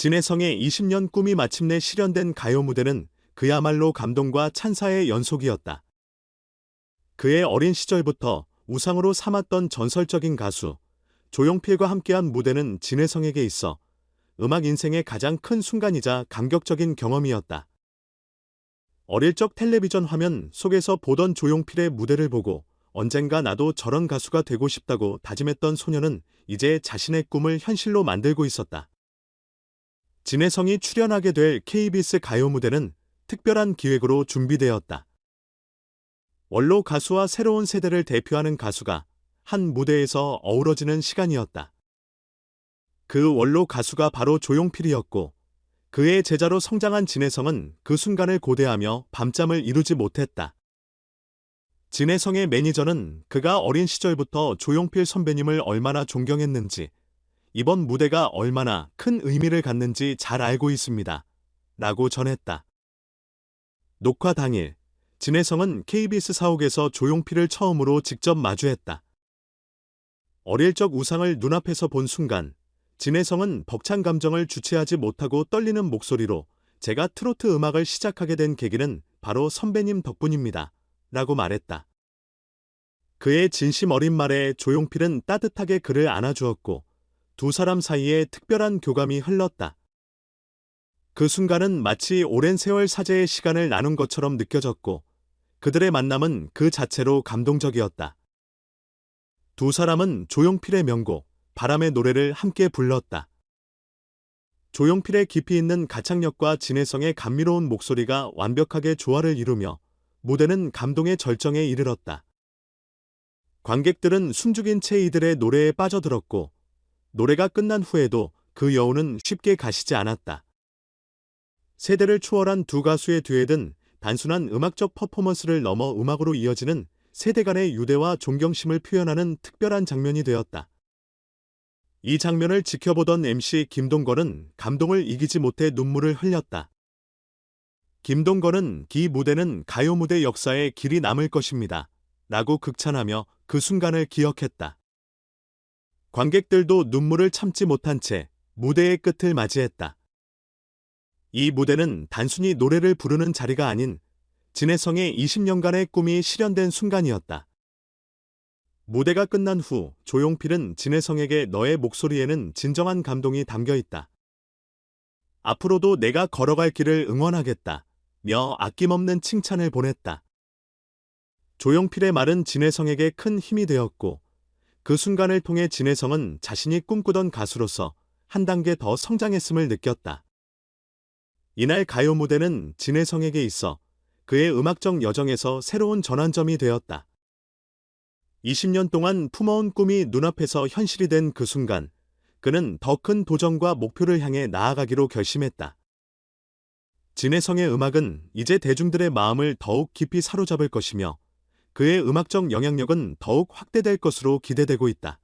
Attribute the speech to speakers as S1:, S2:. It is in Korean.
S1: 진해성의 20년 꿈이 마침내 실현된 가요 무대는 그야말로 감동과 찬사의 연속이었다. 그의 어린 시절부터 우상으로 삼았던 전설적인 가수 조용필과 함께한 무대는 진해성에게 있어 음악 인생의 가장 큰 순간이자 감격적인 경험이었다. 어릴 적 텔레비전 화면 속에서 보던 조용필의 무대를 보고 언젠가 나도 저런 가수가 되고 싶다고 다짐했던 소녀는 이제 자신의 꿈을 현실로 만들고 있었다. 진해성이 출연하게 될 KBS 가요 무대는 특별한 기획으로 준비되었다. 원로 가수와 새로운 세대를 대표하는 가수가 한 무대에서 어우러지는 시간이었다. 그 원로 가수가 바로 조용필이었고 그의 제자로 성장한 진해성은 그 순간을 고대하며 밤잠을 이루지 못했다. 진해성의 매니저는 그가 어린 시절부터 조용필 선배님을 얼마나 존경했는지 이번 무대가 얼마나 큰 의미를 갖는지 잘 알고 있습니다. 라고 전했다. 녹화 당일, 진해성은 KBS 사옥에서 조용필을 처음으로 직접 마주했다. 어릴 적 우상을 눈앞에서 본 순간, 진해성은 벅찬 감정을 주체하지 못하고 떨리는 목소리로 제가 트로트 음악을 시작하게 된 계기는 바로 선배님 덕분입니다. 라고 말했다. 그의 진심 어린 말에 조용필은 따뜻하게 그를 안아주었고 두 사람 사이에 특별한 교감이 흘렀다. 그 순간은 마치 오랜 세월 사제의 시간을 나눈 것처럼 느껴졌고 그들의 만남은 그 자체로 감동적이었다. 두 사람은 조용필의 명곡 바람의 노래를 함께 불렀다. 조용필의 깊이 있는 가창력과 진해성의 감미로운 목소리가 완벽하게 조화를 이루며 무대는 감동의 절정에 이르렀다. 관객들은 숨죽인 채 이들의 노래에 빠져들었고 노래가 끝난 후에도 그 여운은 쉽게 가시지 않았다. 세대를 초월한 두 가수의 듀엣은 단순한 음악적 퍼포먼스를 넘어 음악으로 이어지는 세대 간의 유대와 존경심을 표현하는 특별한 장면이 되었다. 이 장면을 지켜보던 MC 김동건은 감동을 이기지 못해 눈물을 흘렸다. 김동건은 기 무대는 가요 무대 역사에 길이 남을 것입니다. 라고 극찬하며 그 순간을 기억했다. 관객들도 눈물을 참지 못한 채 무대의 끝을 맞이했다. 이 무대는 단순히 노래를 부르는 자리가 아닌 진해성의 20년간의 꿈이 실현된 순간이었다. 무대가 끝난 후 조용필은 진해성에게 너의 목소리에는 진정한 감동이 담겨 있다. 앞으로도 내가 걸어갈 길을 응원하겠다. 며 아낌없는 칭찬을 보냈다. 조용필의 말은 진해성에게 큰 힘이 되었고 그 순간을 통해 진해성은 자신이 꿈꾸던 가수로서 한 단계 더 성장했음을 느꼈다. 이날 가요 무대는 진해성에게 있어 그의 음악적 여정에서 새로운 전환점이 되었다. 20년 동안 품어온 꿈이 눈앞에서 현실이 된 그 순간, 그는 더 큰 도전과 목표를 향해 나아가기로 결심했다. 진해성의 음악은 이제 대중들의 마음을 더욱 깊이 사로잡을 것이며 그의 음악적 영향력은 더욱 확대될 것으로 기대되고 있다.